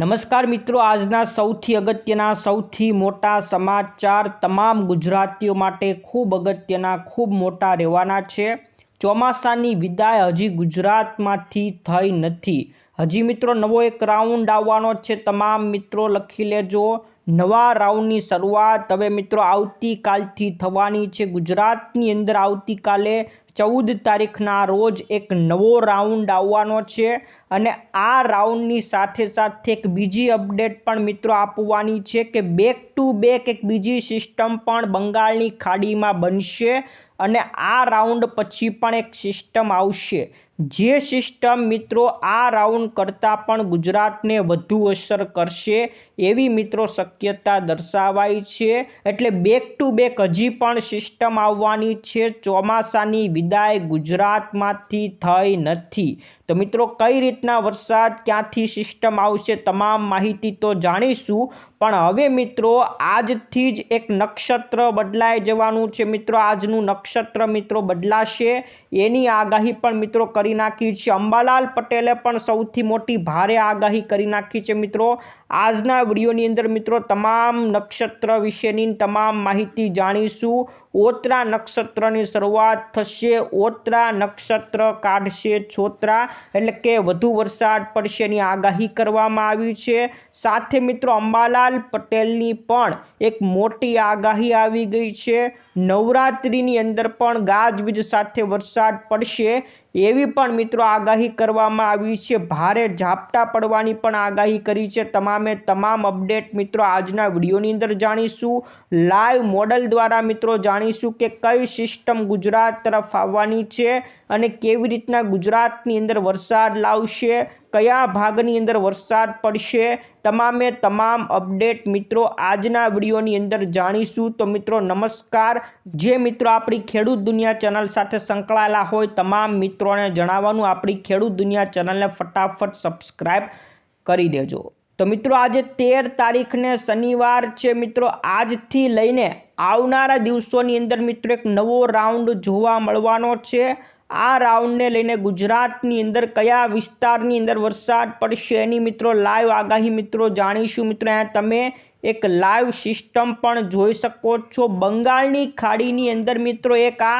નમસ્કાર મિત્રો, આજના સૌથી અગત્યના, સૌથી મોટા સમાચાર તમામ ગુજરાતીઓ માટે ખૂબ અગત્યના, ખૂબ મોટા રહેવાના છે. ચોમાસાની વિદાય હજી ગુજરાતમાંથી થઈ નથી. હજી મિત્રો, નવો એક રાઉન્ડ આવવાનો છે. તમામ મિત્રો લખી લેજો. નવા રાઉન્ડની શરૂઆત હવે મિત્રો આવતીકાલથી થવાની છે. ગુજરાતની અંદર આવતીકાલે ચૌદ તારીખના રોજ એક નવો રાઉન્ડ આવવાનો છે અને આ રાઉન્ડની સાથે સાથે એક બીજી અપડેટ પણ મિત્રો આપવાની છે કે બેક ટુ બેક એક બીજી સિસ્ટમ પણ બંગાળની ખાડીમાં બનશે અને આ રાઉન્ડ પછી પણ એક સિસ્ટમ આવશે. જે સિસ્ટમ મિત્રો આ રાઉન્ડ કરતાં પણ ગુજરાતને વધુ અસર કરશે. એવી મિત્રો શક્યતા દર્શાવાઈ છે. એટલે બેક ટુ બેક હજી પણ સિસ્ટમ આવવાની છે. ચોમાસાની વિદાય ગુજરાતમાંથી થઈ નથી. તો મિત્રો કઈ રીતના વરસાદ ક્યાંથી સિસ્ટમ આવશે તમામ માહિતી તો જાણીશું. પણ હવે મિત્રો આજથી જ એક નક્ષત્ર બદલાઈ જવાનું છે મિત્રો. આજનું નક્ષત્ર મિત્રો બદલાશે. એની આગાહી પણ મિત્રો કરી નાખી છે. અંબાલાલ પટેલે પણ સૌથી મોટી ભારે આગાહી કરી નાખી છે મિત્રો. આજના વિડીયોની અંદર મિત્રો તમામ નક્ષત્ર વિશેની તમામ માહિતી જાણીશું. ઓત્રા નક્ષત્રની શરૂઆત થશે. ઓત્રા નક્ષત્ર કાઢશે છોતરા, એટલે કે વધુ વરસાદ પડશેની આગાહી કરવામાં આવી છે. સાથે મિત્રો અંબાલાલ પટેલની પણ એક મોટી આગાહી આવી ગઈ છે. નવરાત્રિની અંદર પણ ગાજવીજ સાથે વરસાદ પડશે. એવી પણ મિત્રો આગાહી કરવામાં આવી છે. ભારે ઝાપટા પડવાની પણ આગાહી કરી છે. તમામે તમામ અપડેટ મિત્રો આજના વિડીયોની અંદર જાણીશું. લાઈવ મોડલ દ્વારા મિત્રો જાણીશું કે કઈ સિસ્ટમ ગુજરાત તરફ આવવાની છે. અને કેવી રીતના ગુજરાતની અંદર વરસાદ લાવશે, કયા ભાગની અંદર વરસાદ પડશે, તમામે તમામ અપડેટ મિત્રો આજના વિડીયોની અંદર જાણીશું. તો મિત્રો નમસ્કાર. જે મિત્રો આપણી ખેડૂત દુનિયા ચેનલ સાથે સંકળાયેલા હોય, તમામ મિત્રોને જણાવવાનું, આપણી ખેડૂત દુનિયા ચેનલને ફટાફટ સબસ્ક્રાઈબ કરી દેજો. તો મિત્રો આજે તેર તારીખને શનિવાર છે મિત્રો. આજથી લઈને આવનારા દિવસોની અંદર મિત્રો એક નવો રાઉન્ડ જોવા મળવાનો છે. આ રાઉન્ડને લઈને ગુજરાતની અંદર કયા વિસ્તારની અંદર વરસાદ પડશે એની મિત્રો લાઈવ આગાહી મિત્રો જાણીશું મિત્રો. અહીંયા તમે એક લાઈવ સિસ્ટમ પણ જોઈ શકો છો. બંગાળની ખાડીની અંદર મિત્રો એક આ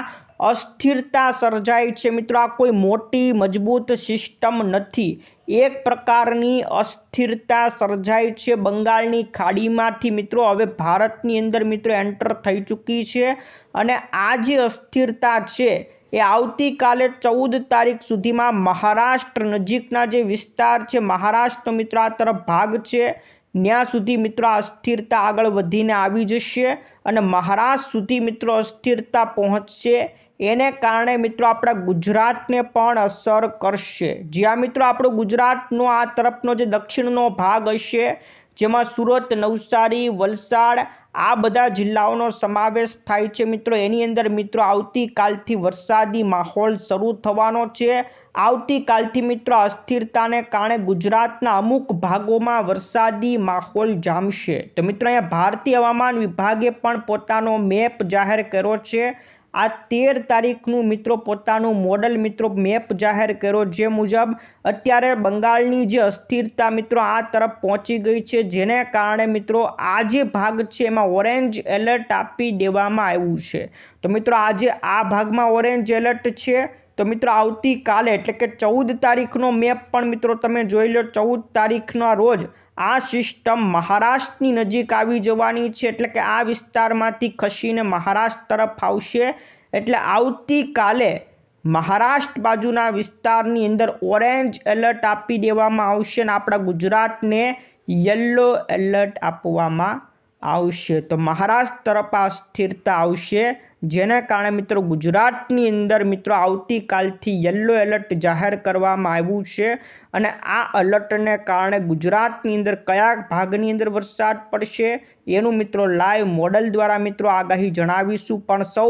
અસ્થિરતા સર્જાય છે મિત્રો. આ કોઈ મોટી મજબૂત સિસ્ટમ નથી. એક પ્રકારની અસ્થિરતા સર્જાય છે બંગાળની ખાડીમાંથી મિત્રો. હવે ભારતની અંદર મિત્રો એન્ટર થઈ ચૂકી છે અને આ જે અસ્થિરતા છે એ આવતીકાલે ચૌદ તારીખ સુધીમાં મહારાષ્ટ્ર નજીકના જે વિસ્તાર છે, મહારાષ્ટ્ર મિત્રો આ તરફ ભાગ છે. ત્યાં સુધી મિત્રો અસ્થિરતા આગળ વધીને આવી જશે અને મહારાષ્ટ્ર સુધી મિત્રો અસ્થિરતા પહોંચશે. એને કારણે મિત્રો આપણા ગુજરાતને પણ અસર કરશે. જ્યાં મિત્રો આપણો ગુજરાતનો આ તરફનો જે દક્ષિણનો ભાગ હશે, જેમાં સુરત, નવસારી, વલસાડ આ બધા જિલ્લાઓનો સમાવેશ થાય છે. મિત્રો, એની અંદર મિત્રો, આવતીકાલથી વરસાદી માહોલ શરૂ થવાનો છે. આવતીકાલથી મિત્રો, અસ્થિરતાને કારણે ગુજરાતના અમુક ભાગોમાં વરસાદી માહોલ જામશે. તો મિત્રો, અહીંયા ભારતીય હવામાન વિભાગે પણ પોતાનો મેપ જાહેર કર્યો છે. આ તેર તારીખનું મિત્રો પોતાનું મોડલ મિત્રો મેપ જાહેર કર્યો જે મુજબ અત્યારે બંગાળની જે અસ્થિરતા મિત્રો આ તરફ પહોંચી ગઈ છે, જેને કારણે મિત્રો આ જે ભાગ છે એમાં ઓરેન્જ એલર્ટ આપી દેવામાં આવ્યું છે. તો મિત્રો આજે આ ભાગમાં ઓરેન્જ એલર્ટ છે, તો મિત્રો આવતીકાલે એટલે કે ચૌદ તારીખનો મેપ પણ મિત્રો તમે જોઈ લો, ચૌદ તારીખના રોજ આ સિસ્ટમ મહારાષ્ટ્રની નજીક આવી જવાની છે એટલે કે આ વિસ્તારમાંથી ખસીને મહારાષ્ટ્ર તરફ આવશે. એટલે આવતીકાલે મહારાષ્ટ્ર બાજુના વિસ્તારની અંદર ઓરેન્જ એલર્ટ આપી દેવામાં આવશે અને આપણા ગુજરાતને યલો એલર્ટ આપવામાં આવશે. તો મહારાષ્ટ્ર તરફ આ સ્થિરતા આવશે. જેને કારણે મિત્રો ગુજરાતની અંદર મિત્રો આવતીકાલથી યલો એલર્ટ જાહેર કરવામાં આવ્યું છે અને આ એલર્ટને કારણે ગુજરાતની અંદર કયા ભાગની અંદર વરસાદ પડશે એનું મિત્રો લાઈવ મોડલ દ્વારા મિત્રો આગાહી જણાવીશું. પણ સૌ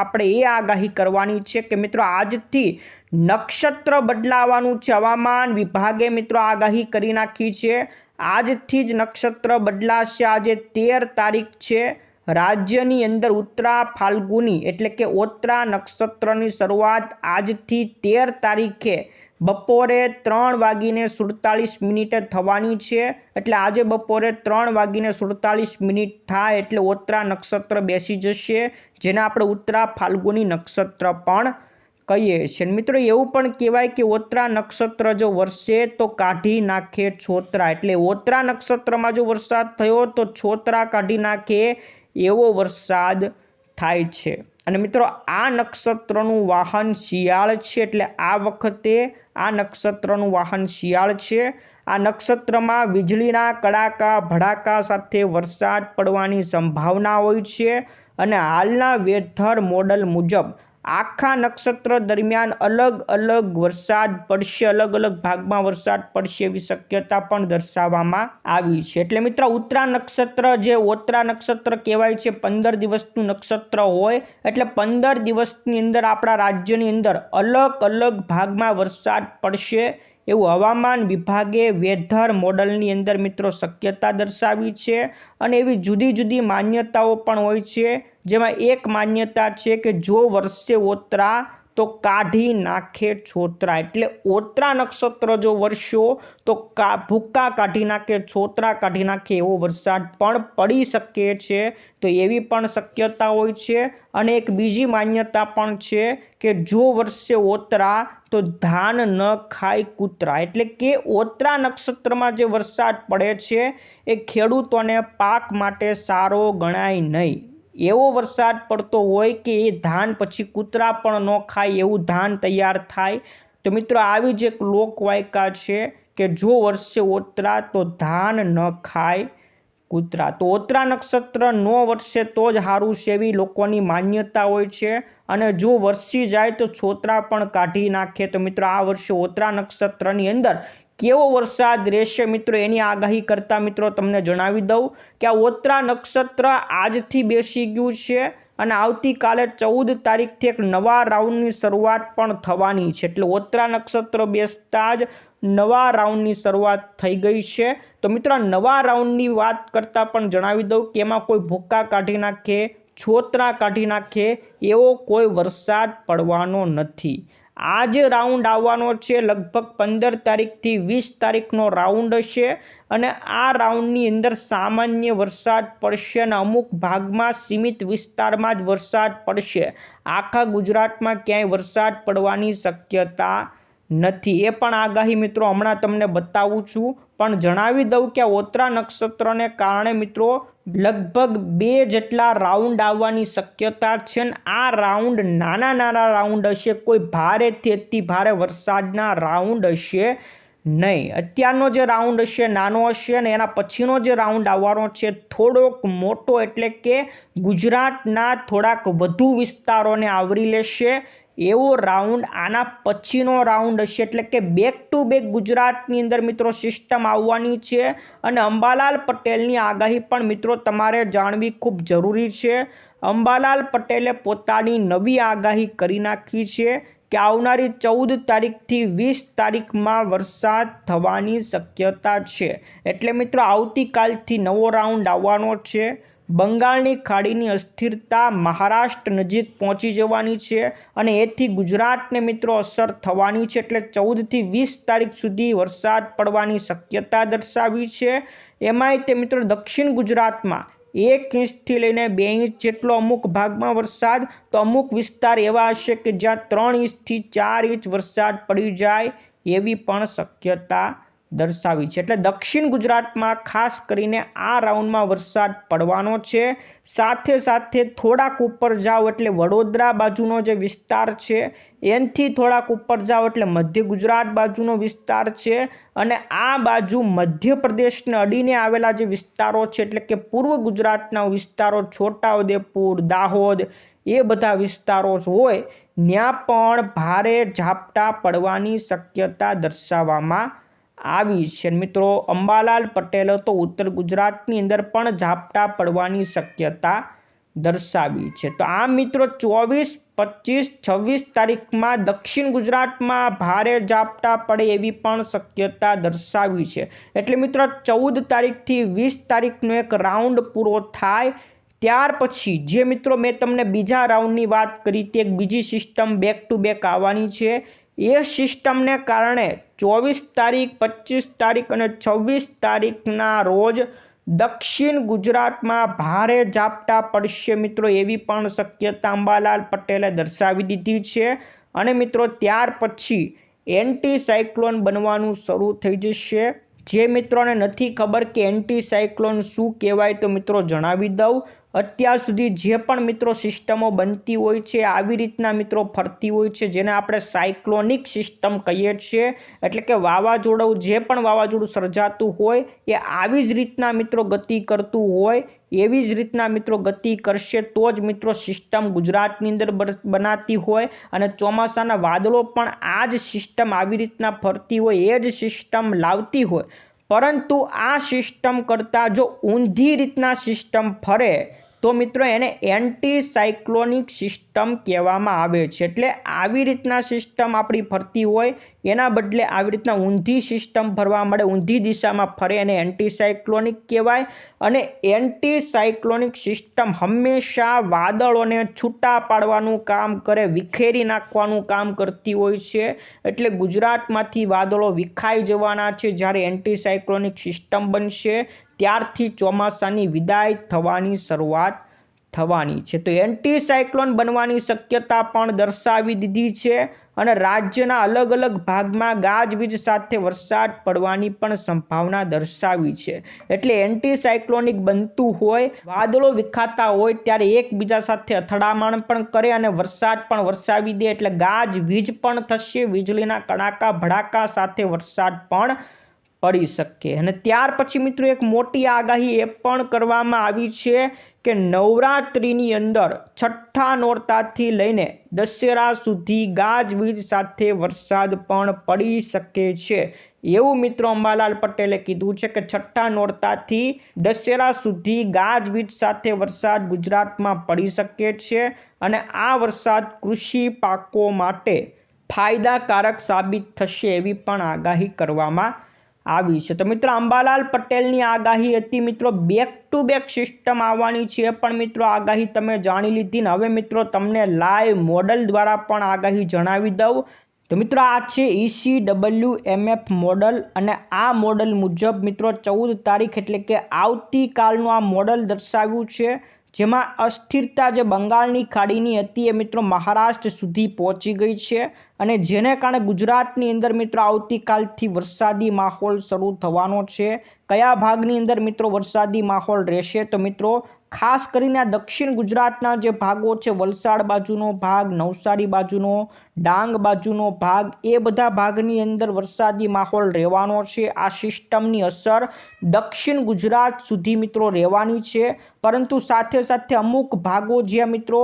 આપણે એ આગાહી કરવાની છે કે મિત્રો આજથી નક્ષત્ર બદલાવાનું છે. હવામાન વિભાગે મિત્રો આગાહી કરી નાખી છે. આજથી જ નક્ષત્ર બદલાશે. આજે તેર તારીખ છે. રાજ્યની અંદર ઉત્તરા ફાલ્ગુની એટલે કે ઓત્રા નક્ષત્રની શરૂઆત આજથી તેર તારીખે બપોરે ત્રણ વાગીને સુડતાલીસ મિનિટે થવાની છે. એટલે આજે બપોરે ત્રણ વાગીને સુડતાલીસ મિનિટ થાય એટલે ઓત્રા નક્ષત્ર બેસી જશે, જેને આપણે ઉત્તરા ફાલ્ગુની નક્ષત્ર પણ કહીએ છીએ. મિત્રો, એવું પણ કહેવાય કે ઓત્રા નક્ષત્ર જો વરસે તો કાઢી નાખે છોતરા. એટલે ઓત્રા નક્ષત્રમાં જો વરસાદ થયો તો છોતરા કાઢી નાખે. એવો વરસાદ થાય છે. અને મિત્રો, આ નક્ષત્રનું વાહન શિયાળ છે, એટલે આ વખતે આ નક્ષત્રનું વાહન શિયાળ છે. આ નક્ષત્રમાં વીજળીના કડાકા, ભડાકા સાથે વરસાદ પડવાની સંભાવના હોય છે. અને હાલના વેધર મોડલ મુજબ આખા નક્ષત્ર દરમિયાન અલગ અલગ વરસાદ પડશે, અલગ અલગ ભાગમાં વરસાદ પડશે એવી શક્યતા પણ દર્શાવવામાં આવી છે. એટલે મિત્રો, ઉત્તરા નક્ષત્ર જે ઓત્રા નક્ષત્ર કહેવાય છે, પંદર દિવસનું નક્ષત્ર હોય, એટલે પંદર દિવસની અંદર આપણા રાજ્યની અંદર અલગ અલગ ભાગમાં વરસાદ પડશે એવું હવામાન વિભાગે વેધર મોડલની અંદર મિત્રો શક્યતા દર્શાવી છે અને એવી જુદી જુદી માન્યતાઓ પણ હોય છે. જેમાં એક માન્યતા છે કે જો વર્ષે ઓતરા તો કાઢી નાખે છોતરા. એટલે ઓતરા નક્ષત્ર જો વરસ્યો, તો કા ભૂક્કા કાઢી નાખે, છોતરા કાઢી નાખે એવો વરસાદ પણ પડી શકે છે. તો એવી પણ શક્યતા હોય છે. અને એક બીજી માન્યતા પણ છે કે જો વર્ષે ઓતરા, તો ધાન ન ખાય કૂતરા. એટલે કે ઓતરા નક્ષત્રમાં જે વરસાદ પડે છે, એ ખેડૂતોને પાક માટે સારો ગણાય નહીં. એવો વરસાદ પડતો હોય કે એ ધાન પછી કૂતરા પણ ન ખાય એવું ધાન તૈયાર થાય. તો મિત્રો, આવી જ એક લોકવાયકા છે કે જો વર્ષે ઓતરા તો ધાન ન ખાય કૂતરા. તો ઓતરા નક્ષત્ર નો વર્ષે તો જ સારું એવી લોકોની માન્યતા હોય છે. અને જો વરસી જાય તો છોતરા પણ કાઢી નાખે. તો મિત્રો, આ વર્ષે ઓતરા નક્ષત્રની અંદર કેવો વરસાદ રહેશે મિત્રો? એની આગાહી કરતા મિત્રો તમને જણાવી દઉં કે આ ઓત્રા નક્ષત્ર આજથી બેસી ગયું છે અને આવતીકાલે ચૌદ તારીખથી એક નવા રાઉન્ડની શરૂઆત પણ થવાની છે. એટલે ઓત્રા નક્ષત્ર બેસતા જ નવા રાઉન્ડની શરૂઆત થઈ ગઈ છે. તો મિત્રો નવા રાઉન્ડની વાત કરતાં પણ જણાવી દઉં કે એમાં કોઈ ભૂક્કા કાઢી નાખે, છોતરા કાઢી નાખે એવો કોઈ વરસાદ પડવાનો નથી. આ જે રાઉન્ડ આવવાનો છે, લગભગ પંદર તારીખથી વીસ તારીખનો રાઉન્ડ હશે અને આ રાઉન્ડની અંદર સામાન્ય વરસાદ પડશે અને અમુક ભાગમાં સીમિત વિસ્તારમાં જ વરસાદ પડશે. આખા ગુજરાતમાં ક્યાંય વરસાદ પડવાની શક્યતા નથી. એ પણ આગાહી મિત્રો હમણાં તમને બતાવું છું. પણ જણાવી દઉં કે ઓત્રા નક્ષત્રને કારણે મિત્રો લગભગ બે જેટલા રાઉન્ડ આવવાની શક્યતા છે ને આ રાઉન્ડ નાના નાના રાઉન્ડ હશે. કોઈ ભારેથી અતિ ભારે વરસાદના રાઉન્ડ હશે નહીં. અત્યારનો જે રાઉન્ડ હશે, નાનો હશે ને એના પછીનો જે રાઉન્ડ આવવાનો છે, થોડોક મોટો એટલે કે ગુજરાતના થોડાક વધુ વિસ્તારોને આવરી લેશે. એવો રાઉન્ડ આના પછીનો રાઉન્ડ હશે. એટલે કે બેક ટુ બેક ગુજરાતની અંદર મિત્રો સિસ્ટમ આવવાની છે. અને અંબાલાલ પટેલની આગાહી પણ મિત્રો તમારે જાણવી ખૂબ જરૂરી છે. અંબાલાલ પટેલે પોતાની નવી આગાહી કરી નાખી છે કે આવનારી ચૌદ તારીખથી વીસ તારીખમાં વરસાદ થવાની શક્યતા છે. એટલે મિત્રો આવતીકાલથી નવો રાઉન્ડ આવવાનો છે. બંગાળની ખાડીની અસ્થિરતા મહારાષ્ટ્ર નજીક પહોંચી જવાની છે અને એથી ગુજરાતને મિત્રો અસર થવાની છે એટલે ચૌદથી વીસ તારીખ સુધી વરસાદ પડવાની શક્યતા દર્શાવી છે. એમાંય તે મિત્રો દક્ષિણ ગુજરાતમાં એક ઇંચથી લઈને બે ઇંચ જેટલો અમુક ભાગમાં વરસાદ, તો અમુક વિસ્તાર એવા હશે કે જ્યાં ત્રણ ઇંચથી ચાર ઇંચ વરસાદ પડી જાય એવી પણ શક્યતા દર્શાવી છે. એટલે દક્ષિણ ગુજરાતમાં ખાસ કરીને આ રાઉન્ડમાં વરસાદ પડવાનો છે. સાથે સાથે થોડાક ઉપર જાઓ એટલે વડોદરા બાજુનો જે વિસ્તાર છે, એનથી થોડાક ઉપર જાઓ એટલે મધ્ય ગુજરાત બાજુનો વિસ્તાર છે અને આ બાજુ મધ્યપ્રદેશને અડીને આવેલા જે વિસ્તારો છે, એટલે કે પૂર્વ ગુજરાતના વિસ્તારો છોટાઉદેપુર, દાહોદ, એ બધા વિસ્તારો હોય, ત્યાં પણ ભારે ઝાપટા પડવાની શક્યતા દર્શાવવામાં આવી છે. મિત્રો, અંબાલાલ પટેલે તો ઉત્તર ગુજરાતની અંદર પણ ઝાપટા પડવાની શક્યતા દર્શાવી છે. તો આ મિત્રો ચોવીસ, પચીસ, છવ્વીસ તારીખમાં દક્ષિણ ગુજરાતમાં ભારે ઝાપટા પડે એવી પણ શક્યતા દર્શાવી છે. એટલે મિત્રો, ચૌદ તારીખથી વીસ તારીખનો એક રાઉન્ડ પૂરો થાય ત્યાર પછી જે મિત્રો મેં તમને બીજા રાઉન્ડની વાત કરી, તે એક બીજી સિસ્ટમ બેક ટુ બેક આવવાની છે. એ સિસ્ટમને કારણે ચોવીસ તારીખ પચીસ તારીખ અને છવ્વીસ તારીખના રોજ દક્ષિણ ગુજરાતમાં ભારે ઝાપટા પડશે મિત્રો એવી પણ શક્યતા અંબાલાલ પટેલે દર્શાવી દીધી છે. અને મિત્રો ત્યાર પછી એન્ટી સાયક્લોન બનવાનું શરૂ થઈ જશે. જે મિત્રોને નથી ખબર કે એન્ટી સાયક્લોન શું કહેવાય તો મિત્રો જણાવી દઉં. અત્યાર સુધી જે પણ મિત્રો સિસ્ટમો બનતી હોય છે, આવી રીતના મિત્રો ફરતી હોય છે, જેને આપણે સાયક્લોનિક સિસ્ટમ કહીએ છીએ, એટલે કે વાવાઝોડું, જે પણ વાવાઝોડું સર્જાતું હોય, એ આવી જ રીતના મિત્રો ગતિ કરતું હોય, એવી જ રીતના મિત્રો ગતિ કરશે તો જ મિત્રો સિસ્ટમ ગુજરાતની અંદર બનાતી હોય અને ચોમાસાના વાદળો પણ આ જ સિસ્ટમ આવી રીતના ફરતી હોય, એ જ સિસ્ટમ લાવતી હોય. પરંતુ આ સિસ્ટમ કરતાં જો ઊંધી રીતના સિસ્ટમ ફરે તો મિત્રો એને એન્ટી સાયક્લોનિક સિસ્ટમ કહેવામાં આવે છે. એટલે આવી રીતના સિસ્ટમ આપણી ફરતી હોય, એના બદલે આવી રીતના ઊંધી સિસ્ટમ ફરવા મળે, ઊંધી દિશામાં ફરે એને એન્ટી સાયક્લોનિક કહેવાય. અને એન્ટી સાયક્લોનિક સિસ્ટમ હંમેશા વાદળોને છૂટા પાડવાનું કામ કરે, વિખેરી નાખવાનું કામ કરતી હોય છે. એટલે ગુજરાતમાંથી વાદળો વિખાઈ જવાના છે જ્યારે એન્ટી સાયક્લોનિક સિસ્ટમ બનશે. ત્યારથી ચોમાસાની વિદાય થવાની શરૂઆત થવાની છે. તો એન્ટી સાયક્લોન બનવાની શક્યતા પણ દર્શાવી દીધી છે અને રાજ્યના અલગ અલગ ભાગમાં ગાજવીજ સાથે વરસાદ પડવાની પણ સંભાવના દર્શાવી છે. એટલે એન્ટી સાયક્લોનિક બનતું હોય, વાદળો વિખાતા હોય ત્યારે એકબીજા સાથે અથડામણ પણ કરે અને વરસાદ પણ વરસાવી દે એટલે ગાજ વીજ પણ થશે. વીજળીના કડાકા ભડાકા સાથે વરસાદ પણ પડી શકે. અને ત્યાર પછી મિત્રો એક મોટી આગાહી એ પણ કરવામાં આવી છે કે નવરાત્રિની અંદર છઠ્ઠા નોરતાથી લઈને દશેરા સુધી ગાજવીજ સાથે વરસાદ પણ પડી શકે છે. એવું મિત્રો અંબાલાલ પટેલે કીધું છે કે છઠ્ઠા નોરતાથી દશેરા સુધી ગાજવીજ સાથે વરસાદ ગુજરાતમાં પડી શકે છે અને આ વરસાદ કૃષિ પાકો માટે ફાયદાકારક સાબિત થશે એવી પણ આગાહી કરવામાં આવી છે. તો મિત્રો, અંબાલાલ પટેલની આગાહી હતી, મિત્રો બેક ટુ બેક સિસ્ટમ આવવાની છે. પણ મિત્રો, આગાહી તમે જાણી લીધી ને હવે મિત્રો, તમને લાઈવ મોડલ દ્વારા પણ આગાહી જણાવી દઉં. તો મિત્રો, આ છે ઈસી ડબલ્યુ એમએફ મોડલ અને આ મોડલ મુજબ મિત્રો, ચૌદ તારીખ એટલે કે આવતીકાલનું આ મોડલ દર્શાવ્યું છે. જેમાં અસ્થિરતા જે બંગાળની ખાડીની હતી એ મિત્રો, મહારાષ્ટ્ર સુધી પહોંચી ગઈ છે. અને જેને કારણે ગુજરાતની અંદર મિત્રો આવતીકાલથી વરસાદી માહોલ શરૂ થવાનો છે. કયા ભાગની અંદર મિત્રો વરસાદી માહોલ રહેશે? તો મિત્રો, ખાસ કરીને દક્ષિણ ગુજરાતના જે ભાગો છે, વલસાડ બાજુનો ભાગ, નવસારી બાજુનો ડાંગ બાજુનો ભાગ એ બધા ભાગની અંદર વરસાદી માહોલ રહેવાનો છે. આ સિસ્ટમની અસર દક્ષિણ ગુજરાત સુધી મિત્રો રહેવાની છે. પરંતુ સાથે સાથે અમુક ભાગો જ્યાં મિત્રો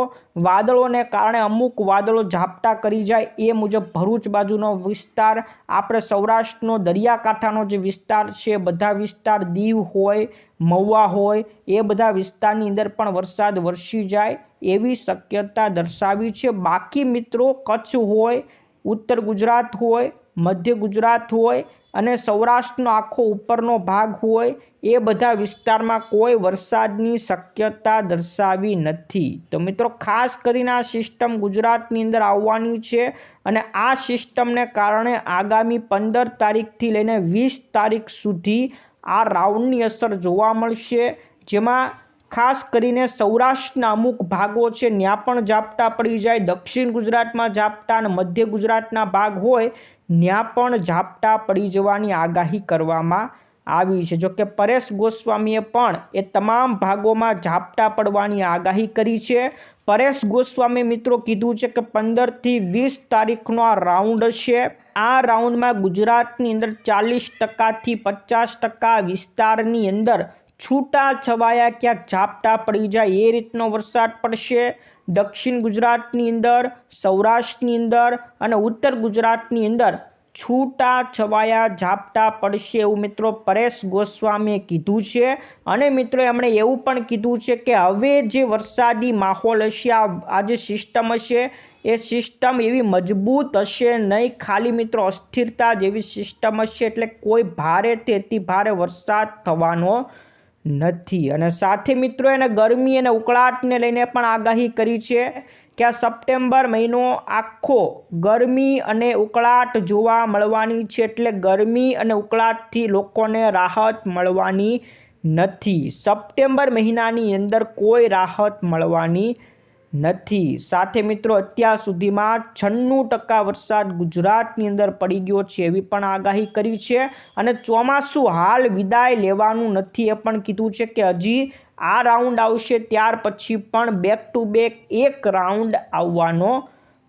વાદળોને કારણે અમુક વાદળો ઝાપટા કરી જાય એ મુજબ ભરૂચ બાજુનો વિસ્તાર, આપણે સૌરાષ્ટ્રનો દરિયાકાંઠાનો જે વિસ્તાર છે, બધા વિસ્તાર દીવ હોય, મહુવા હોય, એ બધા વિસ્તારની અંદર પણ વરસાદ વરસી જાય. એવી શક્યતા દર્શાવી છે. બાકી મિત્રો કચ્છ હોય, ઉત્તર ગુજરાત હોય, મધ્ય ગુજરાત હોય અને સૌરાષ્ટ્રનો આખો ઉપરનો ભાગ હોય, એ બધા વિસ્તારમાં કોઈ વરસાદની શક્યતા દર્શાવી નથી. તો મિત્રો ખાસ કરીને આ સિસ્ટમ ગુજરાતની અંદર આવવાની છે અને આ સિસ્ટમને કારણે આગામી પંદર તારીખથી લઈને વીસ તારીખ સુધી આ રાઉન્ડની અસર જોવા મળશે. જેમાં ખાસ કરીને સૌરાષ્ટ્રના અમુક ભાગો છે ત્યાં પણ ઝાપટા પડી જાય. દક્ષિણ ગુજરાતમાં ઝાપટા અને મધ્ય ગુજરાતના ભાગ હોય ત્યાં પણ ઝાપટા પડી જવાની આગાહી કરવામાં આવી છે. જોકે પરેશ ગોસ્વામીએ પણ એ તમામ ભાગોમાં ઝાપટા પડવાની આગાહી કરી છે. પરેશ ગોસ્વામી મિત્રો કીધું છે કે પંદરથી વીસ તારીખનો આ રાઉન્ડ છે. આ રાઉન્ડમાં ગુજરાતની અંદર ચાલીસ ટકાથી પચાસ ટકા વિસ્તારની અંદર છૂટા છવાયા ક્યાંક ઝાપટા પડી જાય એ રીતનો વરસાદ પડશે. દક્ષિણ ગુજરાતની અંદર, સૌરાષ્ટ્રની અંદર અને ઉત્તર ગુજરાતની અંદર છૂટા છવાયા ઝાપટા પડશે એવું મિત્રો પરેશ ગોસ્વામીએ કીધું છે. અને મિત્રો એમણે એવું પણ કીધું છે કે હવે જે વરસાદી માહોલ હશે, આ જે સિસ્ટમ હશે, એ સિસ્ટમ એવી મજબૂત હશે નહીં. ખાલી મિત્રો અસ્થિરતા જેવી સિસ્ટમ હશે એટલે કોઈ ભારે તેથી ભારે વરસાદ થવાનો નથી. અને સાથે મિત્રો, એને ગરમી અને ઉકળાટને લઈને પણ આગાહી કરી છે કે આ સપ્ટેમ્બર મહિનો આખો ગરમી અને ઉકળાટ જોવા મળવાની છે એટલે ગરમી અને ઉકળાટથી લોકોને રાહત મળવાની નથી. સપ્ટેમ્બર મહિનાની અંદર કોઈ રાહત મળવાની નથી. સાથે મિત્રો, અત્યાર સુધીમાં છન્નું ટકા વરસાદ ગુજરાતની અંદર પડી ગયો છે એવી પણ આગાહી કરી છે અને ચોમાસું હાલ વિદાય લેવાનું નથી એ પણ કીધું છે કે હજી આ રાઉન્ડ આવશે ત્યાર પછી પણ બેક ટુ બેક એક રાઉન્ડ આવવાનો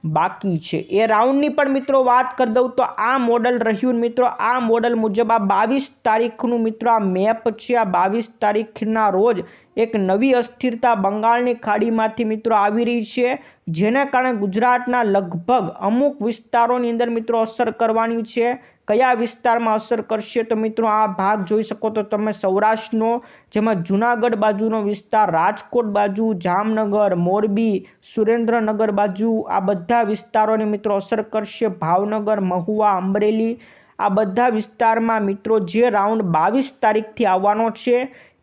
બાકી છે. એ રાઉન્ડની પણ મિત્રો વાત કરી દઉં તો આ મોડલ રહ્યું મિત્રો, આ મોડલ મુજબ આ બાવીસ તારીખનું મિત્રો આ મેપ છે. આ બાવીસ તારીખના રોજ એક નવી અસ્થિરતા બંગાળની ખાડીમાંથી મિત્રો આવી રહી છે, જેને કારણે ગુજરાતના લગભગ અમુક વિસ્તારોની અંદર મિત્રો અસર કરવાની છે. કયા વિસ્તારમાં અસર કરશે તો મિત્રો આ ભાગ જોઈ શકો તો તમે સૌરાષ્ટ્રનો, જેમાં જુનાગઢ બાજુનો વિસ્તાર, રાજકોટ બાજુ, જામનગર, મોરબી, સુરેન્દ્રનગર બાજુ, આ બધા વિસ્તારોને મિત્રો અસર કરશે. ભાવનગર, મહુવા, અમરેલી, આ બધા વિસ્તારમાં મિત્રો જે રાઉન્ડ બાવીસ તારીખથી આવવાનો છે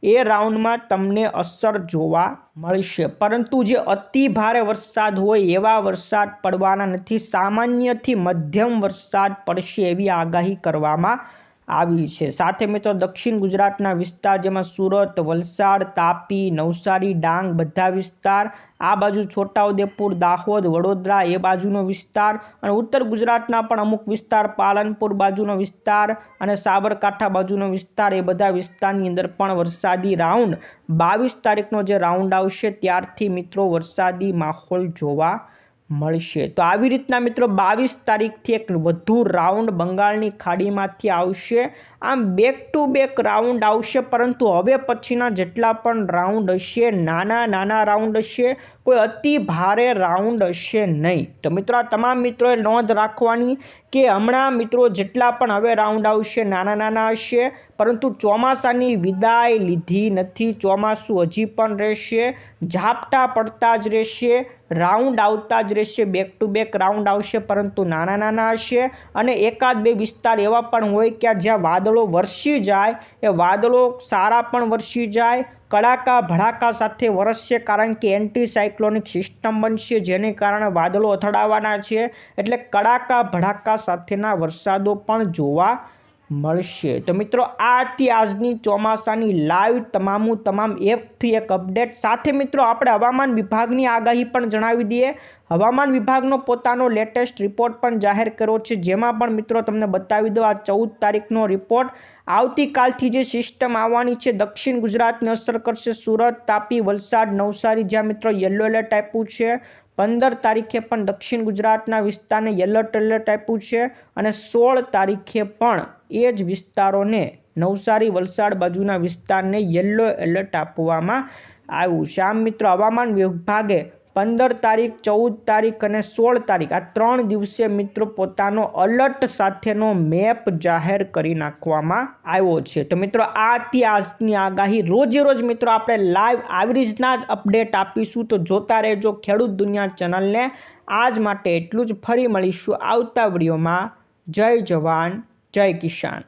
એ રાઉન્ડમાં તમને અસર જોવા મળશે. પરંતુ જે અતિ ભારે વરસાદ હોય એવા વરસાદ પડવાના નથી. સામાન્યથી મધ્યમ વરસાદ પડશે એવી આગાહી કરવામાં આવી છે. સાથે મિત્રો, દક્ષિણ ગુજરાતના વિસ્તાર જેમાં સુરત, વલસાડ, તાપી, નવસારી, ડાંગ બધા વિસ્તાર, આ બાજુ છોટાઉદેપુર, દાહોદ, વડોદરા એ બાજુનો વિસ્તાર અને ઉત્તર ગુજરાતના પણ અમુક વિસ્તાર, પાલનપુર બાજુનો વિસ્તાર અને સાબરકાંઠા બાજુનો વિસ્તાર એ બધા વિસ્તારની અંદર પણ વરસાદી રાઉન્ડ બાવીસ તારીખનો જે રાઉન્ડ આવશે ત્યારથી મિત્રો વરસાદી માહોલ જોવા મળશે. તો આવી રીતના મિત્રો બાવીસ તારીખથી એક વધુ રાઉન્ડ બંગાળની ખાડીમાંથી આવશે. આમ બેક ટુ બેક રાઉન્ડ આવશે, પરંતુ હવે પછીના જેટલા પણ રાઉન્ડ હશે, નાના નાના રાઉન્ડ હશે, કોઈ અતિ ભારે રાઉન્ડ હશે નહીં. તો મિત્રો આ તમામ મિત્રોએ નોંધ રાખવાની કે હમણાં મિત્રો જેટલા પણ હવે રાઉન્ડ આવશે, નાના નાના હશે, પરંતુ ચોમાસાની વિદાય લીધી નથી. ચોમાસું હજી પણ રહેશે, ઝાપટા પડતા જ રહેશે રાઉન્ડ આવતા જ રહેશે બેક ટુ બેક રાઉન્ડ આવશે, પરંતુ નાના નાના હશે અને એકાદ બે વિસ્તાર એવા પણ હોય કે જ્યાં વાદળો વરસી જાય, એ વાદળો સારા પણ વરસી જાય, કડાકા ભડાકા સાથે વરસશે કારણ કે એન્ટી સાયક્લોનિક સિસ્ટમ બનશે, જેને કારણે વાદળો અથડાવાના છે, એટલે કડાકા ભડાકા સાથેના વરસાદો પણ જોવા મળશે. તો મિત્રો આથી આજની ચોમાસાની લાઈવ તમામું તમામ એકથી એક અપડેટ. સાથે મિત્રો, આપણે હવામાન વિભાગની આગાહી પણ જણાવી દઈએ. હવામાન વિભાગનો પોતાનો લેટેસ્ટ રિપોર્ટ પણ જાહેર કર્યો છે. જેમાં પણ મિત્રો, તમને બતાવી દો આ ચૌદ તારીખનો રિપોર્ટ. આવતીકાલથી જે સિસ્ટમ આવવાની છે, દક્ષિણ ગુજરાતને અસર કરશે. સુરત તાપી, વલસાડ, નવસારી, જ્યાં મિત્રો યલો એલર્ટ આપ્યું છે. પંદર તારીખે પણ દક્ષિણ ગુજરાતના વિસ્તારને એલર્ટ એલર્ટ આપ્યું છે અને સોળ તારીખે પણ એ જ વિસ્તારોને નવસારી વલસાડ બાજુના વિસ્તારને યલો એલર્ટ આપવામાં આવ્યું છે. આમ મિત્રો હવામાન વિભાગે પંદર તારીખ, ચૌદ તારીખ અને સોળ તારીખ આ ત્રણ દિવસે મિત્રો પોતાનો અલર્ટ સાથેનો મેપ જાહેર કરી નાખવામાં આવ્યો છે. તો મિત્રો આ હતી આજની આગાહી. રોજે રોજ મિત્રો આપણે લાઈવ આવી રીતના જ અપડેટ આપીશું. તો જોતા રહેજો ખેડૂત દુનિયા ચેનલને. આજ માટે એટલું જ. ફરી મળીશું આવતા વિડીયોમાં. જય જવાન, જય કિસાન.